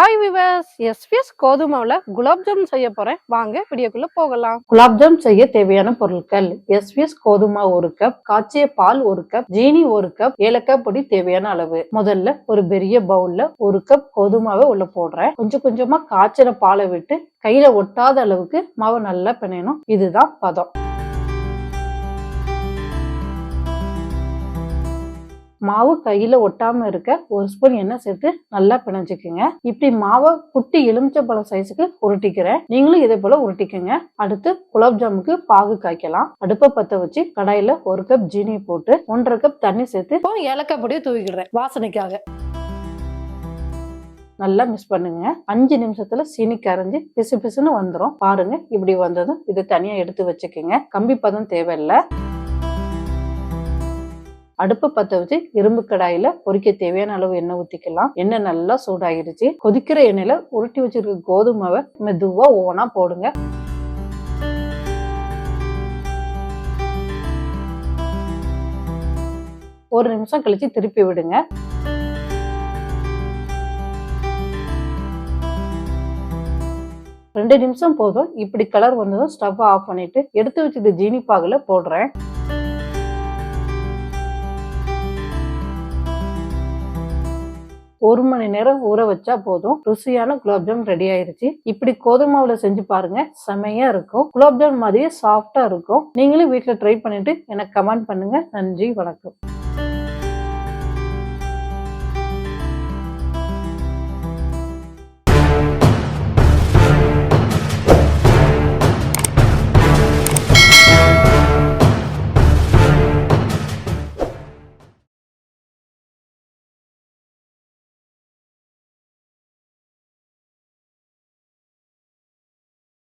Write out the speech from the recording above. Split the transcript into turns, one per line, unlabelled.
Hi viewers SPS கோதுமாவில் குலாப்ஜாம் செய்ய போறேன். வாங்க வீடியோக்குள்ள போகலாம். குலாப்ஜாம் செய்ய தேவையான பொருட்கள். எஸ்பிஎஸ் கோதுமா ஒரு கப் காய்ச்சிய பால் ஒரு கப் ஜீனி ஒரு கப் ஏலக்காய் பொடி தேவையான அளவு. முதல்ல ஒரு பெரிய பவுல்ல ஒரு கப் கோதுமாவை உள்ள போடுறேன். கொஞ்சம் கொஞ்சமா காய்ச்சின பாலை விட்டு கையில ஒட்டாத அளவுக்கு மாவை நல்லா பிணையணும். இதுதான் பதம். மாவு கையில ஒட்டாம இருக்க ஒரு ஸ்பூன் எண்ணெய் சேர்த்து நல்லா பிணைஞ்சுக்குங்க. இப்படி மாவை குட்டி எலுமிச்சப்பழம் சைஸுக்கு உருட்டிக்கிறேன். நீங்களும் இதே போல உருட்டிக்கங்க. அடுத்து குலாப் ஜாமுக்கு பாகு காய்க்கலாம். அடுப்பை பத்த வச்சு கடாயில ஒரு கப் ஜீனி போட்டு ஒன்றரை கப் தண்ணி சேர்த்து இப்போ ஏலக்காய் பொடியை தூவிக்கிடுறேன் வாசனைக்காக. நல்லா மிக்ஸ் பண்ணுங்க. அஞ்சு நிமிஷத்துல சீனி கரைஞ்சி பிசு பிசுன்னு வந்துடும் பாருங்க இப்படி வந்ததும் இதை தனியா எடுத்து வச்சுக்கோங்க. கம்பி பதம் தேவையில்லை. அடுப்பு பத்த வச்சு இரும்பு கடாயில பொரிக்க தேவையான அளவு எண்ணெய் ஊத்திக்கலாம். எண்ணெய் நல்லா சூடாகிடுச்சு. கொதிக்கிற எண்ணெயில உருட்டி வச்சிருக்க கோதுமாவை மெதுவா ஓனா போடுங்க. ஒரு நிமிஷம் கழிச்சு திருப்பி விடுங்க. ரெண்டு நிமிஷம் போதும். இப்படி கலர் வந்ததும் ஸ்டவ் ஆஃப் பண்ணிட்டு எடுத்து வச்சுட்டு ஜீனி பாகுல போடுறேன். ஒரு மணி நேரம் ஊற வச்சா போதும். ருசியான குலாப்ஜாம் ரெடி ஆயிருச்சு. இப்படி கோதுமாவுல செஞ்சு பாருங்க செமையா இருக்கும். குலாப்ஜாம் மாதிரியே சாஃப்டா இருக்கும். நீங்களும் வீட்டுல ட்ரை பண்ணிட்டு எனக்கு கமெண்ட் பண்ணுங்க. நன்றி வணக்கம்.